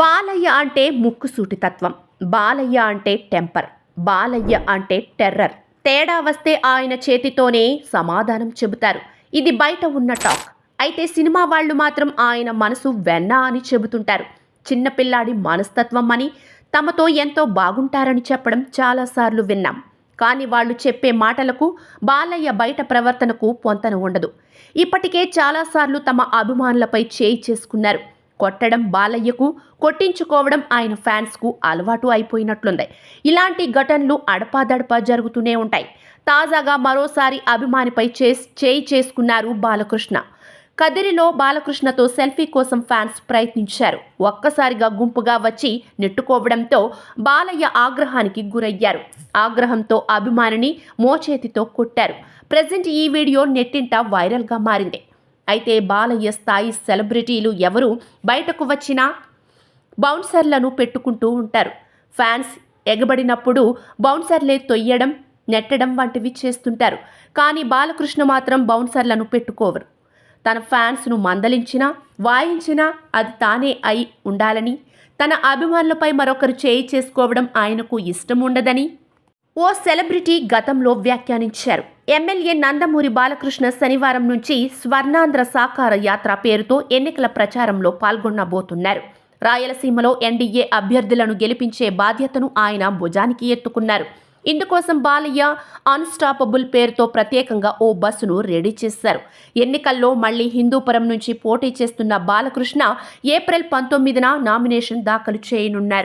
బాలయ్య అంటే ముక్కుసూటి తత్వం. బాలయ్య అంటే టెంపర్. బాలయ్య అంటే టెర్రర్. తేడా వస్తే ఆయన చేతితోనే సమాధానం చెబుతారు. ఇది బయట ఉన్న టాక్. అయితే సినిమా వాళ్ళు మాత్రం ఆయన మనసు వెన్న అని చెబుతుంటారు. చిన్నపిల్లాడి మనస్తత్వం అని తమతో ఎంతో బాగుంటారని చెప్పడం చాలాసార్లు విన్నాం. కానీ వాళ్ళు చెప్పే మాటలకు బాలయ్య బయట ప్రవర్తనకు పొంతన ఉండదు. ఇప్పటికే చాలాసార్లు తమ అభిమానులపై చేయి చేసుకున్నారు. కొట్టడం బాలయ్యకు కొట్టించుకోవడం ఆయన ఫ్యాన్స్కు అలవాటు అయిపోయినట్లుంది. ఇలాంటి ఘటనలు అడపాదడపా జరుగుతూనే ఉంటాయి. తాజాగా మరోసారి అభిమానిపై చేస్ చేయి చేసుకున్నారు బాలకృష్ణ. కదిరిలో బాలకృష్ణతో సెల్ఫీ కోసం ఫ్యాన్స్ ప్రయత్నించారు. ఒక్కసారిగా గుంపుగా వచ్చి నెట్టుకోవడంతో బాలయ్య ఆగ్రహానికి గురయ్యారు. ఆగ్రహంతో అభిమానిని మోచేతితో కొట్టారు. ప్రజెంట్ ఈ వీడియో నెట్టింట వైరల్గా మారింది. అయితే బాలయ్య స్థాయి సెలబ్రిటీలు ఎవరు? బయటకు వచ్చినా బౌన్సర్లను పెట్టుకుంటూ ఉంటారు. ఫ్యాన్స్ ఎగబడినప్పుడు బౌన్సర్లే తొయ్యడం నెట్టడం వంటివి చేస్తుంటారు. కానీ బాలకృష్ణ మాత్రం బౌన్సర్లను పెట్టుకోవరు తన ఫ్యాన్స్ను మందలించినా వాయించినా అది తానే అయి ఉండాలని తన అభిమానులపై మరొకరు చేయి చేసుకోవడం ఆయనకు ఇష్టం ఉండదని ఓ సెలబ్రిటీ గతంలో వ్యాఖ్యానించారు. ఎమ్మెల్యే నందమూరి బాలకృష్ణ శనివారం నుంచి స్వర్ణాంధ్ర సాకార యాత్ర పేరుతో ఎన్నికల ప్రచారంలో పాల్గొనబోతున్నారు. రాయలసీమలో ఎన్డీఏ అభ్యర్థులను గెలిపించే బాధ్యతను ఆయన భుజానికి ఎత్తుకున్నారు. ఇందుకోసం బాలయ్య అన్స్టాపబుల్ పేరుతో ప్రత్యేకంగా ఓ బస్సును రెడీ చేశారు. ఎన్నికల్లో మళ్ళీ హిందూపురం నుంచి పోటీ చేస్తున్న బాలకృష్ణ ఏప్రిల్ పంతొమ్మిదిన నామినేషన్ దాఖలు చేయనున్నారు.